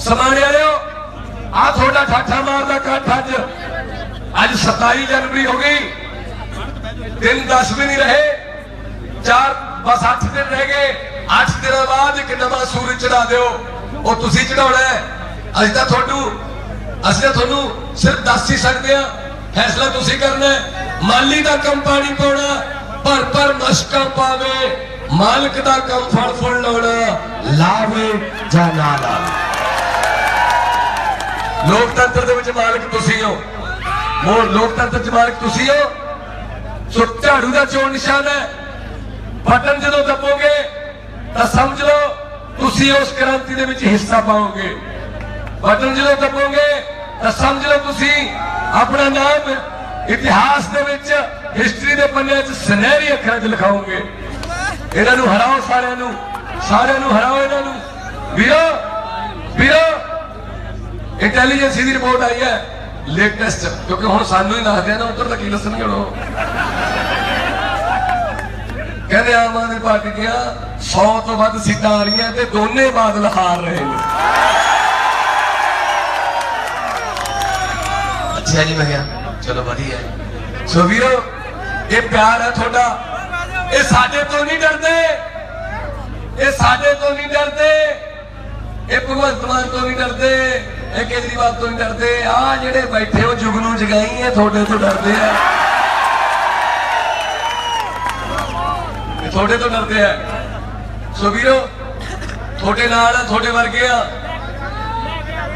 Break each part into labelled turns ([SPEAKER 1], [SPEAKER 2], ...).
[SPEAKER 1] ਸਮਾਣੇ ਵਾਲਿਓ ਆ ਤੁਹਾਡਾ ਠਾਠਾ ਮਾਰਦਾ ਕੱਠ ਅੱਜ। ਅੱਜ 27 ਜਨਵਰੀ ਹੋ ਗਈ। ਦਿਨ 10 ਵੀ ਨਹੀਂ ਰਹੇ। ਚਾਰ, ਬਸ 8 ਦਿਨ ਰਹਿ ਗਏ। 8 ਦਿਨਾਂ ਬਾਅਦ ਇੱਕ ਨਵਾਂ ਸੂਰਜ ਚੜਾ ਦਿਓ। ਉਹ ਤੁਸੀਂ ਚੜਾਉਣਾ ਹੈ। ਅਸੀਂ ਤਾਂ ਤੁਹਾਨੂੰ, ਅਸੀਂ ਤਾਂ ਤੁਹਾਨੂੰ ਸਿਰਫ ਦੱਸ ਹੀ ਸਕਦੇ ਆ ਫੈਸਲਾ ਤੁਸੀਂ ਕਰਨਾ ਮਾਲੀ ਦਾ ਕੰਮ ਪਾਣੀ ਪਾਉਣਾ, ਭਰ ਭਰ ਮਸ਼ਕਾਂ ਪਾਵੇ। ਮਾਲਕ ਦਾ ਕੰਮ ਫੜ ਫੜ ਲਾਉਣਾ, ਲਾਵੇ ਜਾਂ ਨਾ ਲਾਵੇ। ਲੋਕਤੰਤਰ ਦੇ ਵਿੱਚ ਮਾਲਕ ਤੁਸੀਂ ਹੋ। ਮੋਰ ਲੋਕਤੰਤਰ ਚ ਮਾਲਕ ਤੁਸੀਂ ਹੋ। ਸੋ ਝਾੜੂ ਦਾ ਚੋਣ ਨਿਸ਼ਾਨ ਹੈ। ਬਟਨ ਜਦੋਂ ਦੱਬੋਗੇ, ਤਾਂ ਸਮਝ ਲਓ, ਤੁਸੀਂ ਉਸ ਕ੍ਰਾਂਤੀ ਦੇ ਵਿੱਚ ਹਿੱਸਾ ਪਾਓਗੇ। ਬਟਨ ਜਦੋਂ ਦੱਬੋਗੇ, ਤਾਂ ਸਮਝ ਲਓ ਤੁਸੀਂ, ਆਪਣਾ ਨਾਮ ਇਤਿਹਾਸ ਦੇ ਵਿੱਚ ਹਿਸਟਰੀ ਦੇ ਪੰਨਿਆਂ 'ਚ ਸੁਨਹਿਰੀ ਅੱਖਰਾਂ 'ਚ ਲਿਖਾਓਗੇ। ਇਹਨਾਂ ਨੂੰ ਹਰਾਓ ਸਾਰਿਆਂ ਨੂੰ। ਸਾਰਿਆਂ ਨੂੰ ਹਰਾਓ ਇਹਨਾਂ ਨੂੰ। ਵੀਰੋ ਵੀਰੋ ਇੰਟੈਲੀਜੈਂਸ ਦੀ ਰਿਪੋਰਟ ਆਈ ਹੈ ਲੇਟੈਸਟ ਕਿਉਂਕਿ ਹੁਣ ਸਾਨੂੰ ਹੀ ਦੱਸਦੇ ਆ ਨਾ ਉੱਧਰ ਤਾਂ ਕੀ ਦੱਸਣਗੇ ਉਹ? ਕਹਿੰਦੇ ਆਮ ਆਦਮੀ ਪਾਰਟੀ ਦੀਆਂ 100 ਤੋਂ ਵੱਧ ਸੀਟਾਂ ਆ ਰਹੀਆਂ ਤੇ ਦੋਨੇ ਬਾਦਲ ਹਾਰ ਰਹੇ ਨੇ।
[SPEAKER 2] ਅੱਛਾ ਜੀ ਮੈਂ ਕਿਹਾ ਚਲੋ ਵਧੀਆ।
[SPEAKER 1] ਸੋ ਵੀਰੋ ਇਹ ਪਿਆਰ ਹੈ ਤੁਹਾਡਾ। ਇਹ ਸਾਡੇ ਤੋਂ ਨਹੀਂ ਡਰਦੇ। ਇਹ ਸਾਡੇ ਤੋਂ ਨਹੀਂ ਡਰਦੇ। ਇਹ ਭਗਵੰਤ ਮਾਨ ਤੋਂ ਨਹੀਂ ਡਰਦੇ। ਇਹ ਕੇਜਰੀਵਾਲ ਤੋਂ ਨਹੀਂ ਡਰਦੇ ਆ। ਜਿਹੜੇ ਬੈਠੇ ਹੋ ਜੁਗ ਨੂੰ ਜਗਾਈ ਇਹ ਤੁਹਾਡੇ ਤੋਂ ਡਰਦੇ ਆ। ਤੁਹਾਡੇ ਤੋਂ ਡਰਦੇ ਆ। ਸੋ ਵੀਰੋ, ਤੁਹਾਡੇ ਨਾਲ ਤੁਹਾਡੇ ਵਰਗੇ ਆ।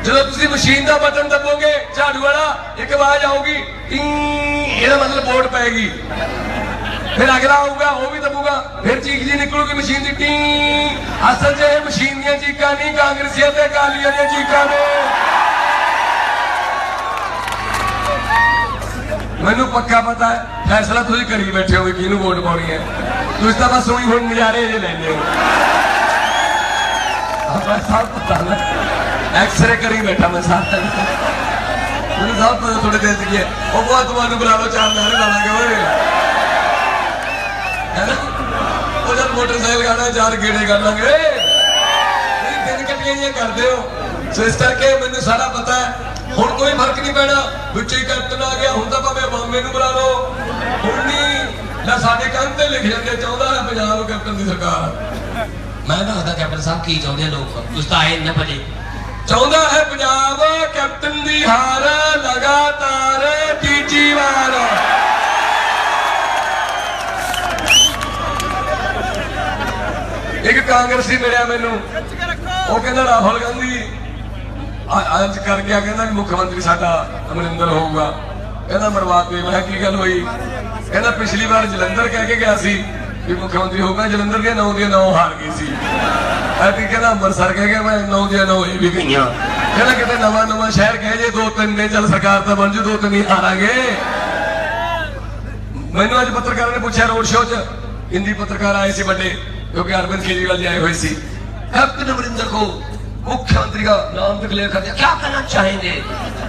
[SPEAKER 1] ਜਦੋਂ ਤੁਸੀਂ ਮਸ਼ੀਨ ਦਾ ਬਟਨ ਦਬੋਗੇ, ਝਾੜੂ ਵਾਲਾ, ਇੱਕ ਆਵਾਜ਼ ਆਊਗੀ ਇਹਦਾ ਮਤਲਬ ਵੋਟ ਪੈਗੀ ਫਿਰ ਅਗਲਾ ਆਊਗਾ, ਉਹ ਵੀ ਦਬੂਗਾ। ਫਿਰ ਚੀਕ ਜੀ ਨਿਕਲੂਗੀ ਮਸ਼ੀਨ ਦੀ, ਟੀ। ਅਸਲ 'ਚ ਇਹ ਮਸ਼ੀਨ ਦੀਆਂ ਚੀਕਾਂ ਨਹੀਂ ਕਾਂਗਰਸੀਆਂ ਤੇ ਅਕਾਲੀਆਂ ਦੀਆਂ ਚੀਕਾਂ ਨੇ। ਮੈਨੂੰ ਪੱਕਾ ਪਤਾ ਹੈ, ਫੈਸਲਾ ਤੁਸੀਂ ਕਰੀ ਬੈਠੇ ਹੋਗੇ ਕਿਹਨੂੰ ਵੋਟ ਪਾਉਣੀ ਹੈ। ਤੁਸੀਂ ਤਾਂ ਬਸ ਉਹੀ ਹੁਣ ਨਜ਼ਾਰੇ ਜੇ ਲੈਂਦੇ ਹੋ। ਆਪਾਂ ਸਭ ਪਤਾ ਨਾ। ਐਕਸਰੇ ਕਰੀ ਬੈਠਾ ਮੈਂ ਸਾਰਾ ਮੈਨੂੰ ਸਭ ਪਤਾ ਤੁਹਾਡੇ ਦਿਲ 'ਚ ਹੈ। ਉਹ ਬਹੁਤ ਤੁਹਾਨੂੰ ਬੁਲਾ ਲਓ, ਚਾਰ ਨਾਰੇ ਲਾ ਲਾਂਗੇ ਓਏ ਉਹ ਜਦ ਮੋਟਰਸਾਈਕਲ ਗਾਣਾ, ਚਾਰ ਗੇੜੇ ਕਰ ਲਾਂਗੇ। ਤੁਸੀਂ ਦਿਨ ਕੱਟੀਆਂ ਕਰਦੇ ਹੋ। ਸੋ ਇਸ ਕਰਕੇ ਮੈਨੂੰ ਸਾਰਾ ਪਤਾ ਹੈ। ਹੁਣ ਕੋਈ ਫ਼ਰਕ ਨਹੀਂ ਪੈਣਾ। ਹੀ ਕੈਪਟਨ ਆ ਗਿਆ ਹੁਣ ਤਾਂ ਭਾਵੇਂ ਬੰਬੇ ਨੂੰ ਬੁਲਾ ਲਓ। ਹੁਣ ਨਹੀਂ ਲੈ ਸਾਡੇ ਕੰਨ ਤੇ ਲਿਖ ਜਾਂਦੇ ਚਾਹੁੰਦਾ ਹੈ ਪੰਜਾਬ ਕੈਪਟਨ ਦੀ ਸਰਕਾਰ।
[SPEAKER 2] ਮੈਂ ਦੱਸਦਾ ਕੈਪਟਨ ਸਾਹਿਬ ਕੀ ਚਾਹੁੰਦੇ ਲੋਕ? ਤੁਸੀਂ ਤਾਂ ਆਏ ਨਾ ਭਜੇ।
[SPEAKER 1] ਚਾਹੁੰਦਾ ਹੈ ਪੰਜਾਬ ਕੈਪਟਨ ਦੀ ਹਾਰ ਲਗਾਤਾਰ ਤੀਜੀ ਵਾਰ। ਇੱਕ ਕਾਂਗਰਸੀ ਮਿਲਿਆ ਮੈਨੂੰ। ਉਹ ਕਹਿੰਦਾ ਰਾਹੁਲ ਗਾਂਧੀ ਅਰਜ ਕਰ ਕਹਿੰਦਾ ਮੁੱਖ ਮੰਤਰੀ ਸਾਡਾ ਅਮਰਿੰਦਰ ਹੋਊਗਾ। ਕਹਿੰਦਾ ਬਰਬਾਦ ਹੋਈ। ਮੈਂ ਕੀ ਗੱਲ ਹੋਈ? ਕਹਿੰਦਾ ਪਿਛਲੀ ਵਾਰ ਜਲੰਧਰ ਕਹਿ ਕੇ ਗਿਆ ਸੀ ਵੀ ਮੁੱਖ ਮੰਤਰੀ ਹੋਊਗਾ। ਜਲੰਧਰ ਦੇ ਨੌ ਦੇ ਨੌ ਹਾਰ ਗਈ ਸੀ। ਐਤੀ ਕਹਿੰਦਾ ਅੰਮ੍ਰਿਤਸਰ ਕਹਿ ਗਿਆ ਮੈਂ ਨੌ ਦੇ ਨੌ ਹੀ ਵੀ ਗਈਆਂ ਕਹਿੰਦਾ ਕਿਤੇ ਨਵਾਂ ਨਵਾਂ ਸ਼ਹਿਰ ਕਹਿ ਜੇ, ਦੋ ਤਿੰਨ ਨੇ, ਚੱਲ ਸਰਕਾਰ ਤਾਂ ਬਣ ਜੂ, ਦੋ ਤਿੰਨ ਹੀ ਹਾਰਾਂਗੇ। ਮੈਨੂੰ ਅੱਜ ਪੱਤਰਕਾਰਾਂ ਨੇ ਪੁੱਛਿਆ ਰੋਡ ਸ਼ੋਅ 'ਚ। ਹਿੰਦੀ ਪੱਤਰਕਾਰ ਆਏ ਸੀ ਵੱਡੇ ਕਿਉਂਕਿ ਅਰਵਿੰਦ ਕੇਜਰੀਵਾਲ ਜੀ ਆਏ ਹੋਏ ਸੀ। ਕੈਪਟਨ ਅਮਰਿੰਦਰ ਕੋ मुख्यमंत्री का नाम डिक्लेयर कर दिया क्या करना चाहेंगे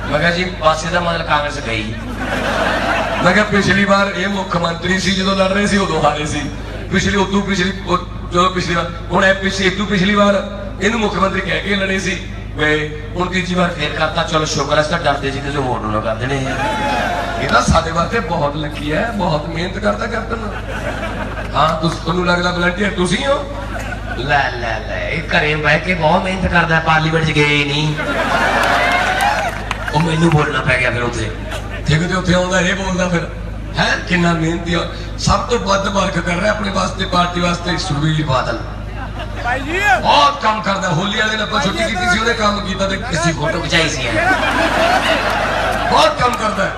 [SPEAKER 2] ਮੈਂ ਕਿਹਾ ਜੀ ਪਾਸੇ ਦਾ ਮਤਲਬ ਕਾਂਗਰਸ ਗਈ
[SPEAKER 1] ਮੈਂ ਕਿਹਾ ਪਿਛਲੀ ਵਾਰ ਇਹ ਮੁੱਖ ਮੰਤਰੀ ਸੀ ਜਦੋਂ ਲੜ ਰਹੇ ਸੀ ਉਦੋਂ ਹਾਰੇ ਸੀ ਪਿਛਲੀ ਉਦੋਂ ਪਿਛਲੀ ਉਹ ਜਦੋਂ ਪਿਛਲੀ ਵਾਰ ਹੁਣ ਇਹ ਪਿਛਲੀ ਇਦੋਂ ਪਿਛਲੀ ਵਾਰ ਇਹਨੂੰ ਮੁੱਖ ਮੰਤਰੀ ਕਹਿ ਕੇ ਲੜੇ ਸੀ ਵੇ ਹੁਣ ਤੀਜੀ ਵਾਰ
[SPEAKER 2] ਫੇਰ ਕਰਤਾ ਚਲੋ ਸ਼ੁਕਰ ਹੈ ਇਸ ਤਾਂ ਡਰਦੇ ਸੀ ਤੁਸੀਂ ਹੋਰ ਨੂੰ ਕਰ ਦੇਣੇ ਆ
[SPEAKER 1] ਇਹ ਤਾਂ ਸਾਡੇ ਵਾਸਤੇ ਬਹੁਤ ਲੱਕੀ ਹੈ ਬਹੁਤ ਮਿਹਨਤ ਕਰਦਾ ਕੈਪਟਨ ਹਾਂ ਤੁਸੀਂ ਤੁਹਾਨੂੰ ਲੱਗਦਾ ਵਲੰਟੀਅਰ ਤੁਸੀਂ ਹੋ
[SPEAKER 2] ਲੈ ਲੈ ਲੈ ਇਹ ਘਰੇ ਬਹਿ ਕੇ ਬਹੁਤ ਮਿਹਨਤ ਕਰਦਾ ਪਾਰਲੀਮੈਂਟ 'ਚ ਗਏ ਹੀ ਨਹੀਂ। ਉਹ ਮੈਨੂੰ ਬੋਲਣਾ ਪੈ ਗਿਆ ਫਿਰ ਉੱਥੇ।
[SPEAKER 1] ਠੀਕ ਤੇ ਉੱਥੇ ਆਉਂਦਾ ਇਹ ਬੋਲਦਾ ਫਿਰ। ਹੈ? ਕਿੰਨਾ ਮਿਹਨਤੀ ਆ। ਸਭ ਤੋਂ ਵੱਧ ਵਰਕ ਕਰ ਰਿਹਾ ਆਪਣੇ ਵਾਸਤੇ ਪਾਰਟੀ ਵਾਸਤੇ ਸੁਖਬੀਰ ਬਾਦਲ। ਬਹੁਤ ਕੰਮ ਕਰਦਾ ਹੋਲੀ ਵਾਲੇ ਨੇ ਆਪਾਂ ਛੁੱਟੀ ਕੀਤੀ ਸੀ ਉਹਨੇ ਕੰਮ ਕੀਤਾ ਤੇ ਕਿਸੇ
[SPEAKER 2] ਫੋਟੋ ਖਿਚਾਈ ਸੀ।
[SPEAKER 1] ਬਹੁਤ ਕੰਮ ਕਰਦਾ।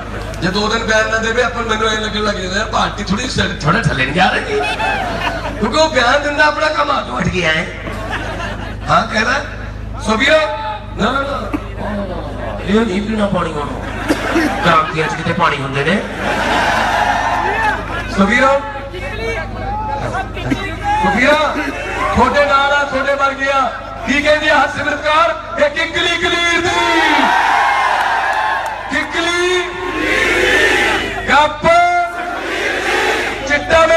[SPEAKER 1] ਜੇ ਦੋ ਦਿਨ ਬਿਆਨ ਨਾ ਦੇਵੇ, ਆਪਾਂ ਮੈਨੂੰ ਇਹ ਲੱਗਣ ਲੱਗ ਜਾਂਦਾ, ਪਾਰਟੀ ਥੋੜੀ
[SPEAKER 2] ਥੋੜਾ ਥੱਲੇ ਨਹੀਂ ਜਾ ਰਹੀ।
[SPEAKER 1] ਕਿਉਂਕਿ ਉਹ ਬਿਆਨ ਦਿੰਦਾ, ਆਪਣਾ ਕੰਮ ਆ
[SPEAKER 2] ਉੱਠ ਗਿਆ ਹੈ।
[SPEAKER 1] ਹਾਂ ਕਹਿੰਦਾ ਸੁਬੀਰੋ ਨਾ ਨਾ
[SPEAKER 2] ਇਹ ਨਹੀਂ ਪੀਣਾ ਪਾਣੀ ਹੁਣ। ਕ੍ਰਾਂਤੀਆਂ 'ਚ ਕਿਤੇ ਪਾਣੀ ਹੁੰਦੇ ਨੇ।
[SPEAKER 1] ਸੁਬੀਰੋ ਸੁਬੀਰਾ ਤੁਹਾਡੇ ਨਾਲ ਆ, ਤੁਹਾਡੇ ਵਰਗੇ ਆ। ਕੀ ਕਹਿੰਦੀ ਆ ਹਰਸਿਮਰਤ ਕੌਰ ਇਹ ਕਿੱਕਲੀ ਕਲੀਰ ਦੀ। ਕਿੱਕਲੀ ਗੱਪ ਚਿੱਟਾ ਮੇਰੇ ਬਾਰਡਰ